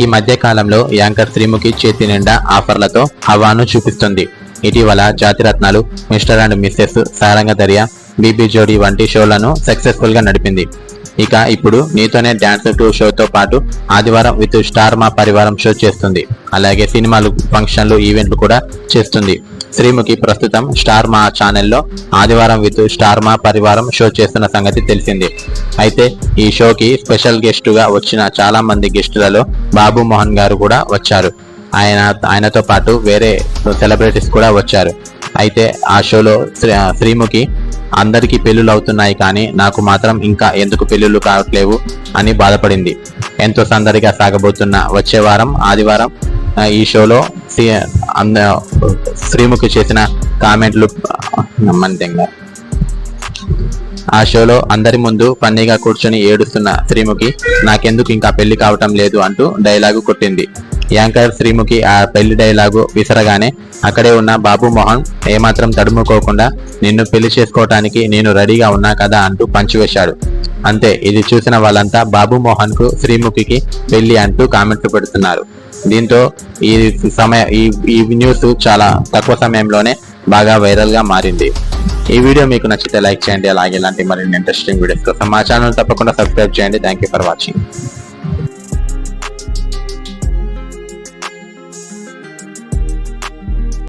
ఈ మధ్య కాలంలో యాంకర్ శ్రీముఖి చేతి నిండా ఆఫర్లతో హవాను చూపిస్తుంది. ఇటీవల Jathiratnalu Mr and Mrs Saranga Dariya BB Jodi వంటి షోలను సక్సెస్ఫుల్గా నడిపింది. ఇక ఇప్పుడు నీతోనే డాన్స్ టూ షోతో పాటు ఆదివారం విత్ స్టార్ మా పరివారం షో చేస్తుంది. అలాగే సినిమాలు ఫంక్షన్లు ఈవెంట్లు కూడా చేస్తుంది. శ్రీముఖి ప్రస్తుతం స్టార్ మా ఛానల్లో ఆదివారం విత్ స్టార్ మా పరివారం షో చేస్తున్న సంగతి తెలిసింది. అయితే ఈ షోకి స్పెషల్ గెస్టుగా వచ్చిన చాలా మంది గెస్టులలో బాబు మోహన్ గారు కూడా వచ్చారు. ఆయన ఆయనతో పాటు వేరే సెలబ్రిటీస్ కూడా వచ్చారు. అయితే ఆ షోలో శ్రీ- శ్రీముఖి అందరికీ పెళ్ళిళ్ళు అవుతున్నాయి కానీ నాకు మాత్రం ఇంకా ఎందుకు పెళ్ళిళ్ళు కావట్లేవు అని బాధపడింది. ఎంతో సందడిగా సాగబోతున్న వచ్చే వారం ఆదివారం ఈ షోలో అంద శ్రీముఖి చేసిన కామెంట్లు నమ్మంతంగా. ఆ షోలో అందరి ముందు పన్నీగా కూర్చొని ఏడుస్తున్న శ్రీముఖి నాకెందుకు ఇంకా పెళ్ళి కావటం లేదు అంటూ డైలాగు కొట్టింది. యాంకర్ శ్రీముఖి ఆ పెళ్ళి డైలాగు విసరగానే అక్కడే ఉన్న బాబు మోహన్ ఏమాత్రం తడుముకోకుండా నిన్ను పెళ్ళి చేసుకోవటానికి నేను రెడీగా ఉన్నా కదా అంటూ పంచివేశాడు అంతే ఇది చూసిన వాళ్ళంతా బాబు మోహన్కు శ్రీముఖికి పెళ్ళి అంటూ కామెంట్లు పెడుతున్నారు. దీంతో ఈ సమయ ఈ ఈ న్యూస్ చాలా తక్కువ సమయంలోనే బాగా వైరల్గా మారింది. ఈ వీడియో మీకు నచ్చితే లైక్ చేయండి అలాగే ఇలాంటి మరిన్ని ఇంట్రెస్టింగ్ వీడియోస్ కోసం మా ఛానల్ తప్పకుండా సబ్స్క్రైబ్ చేయండి. Thank you for watching.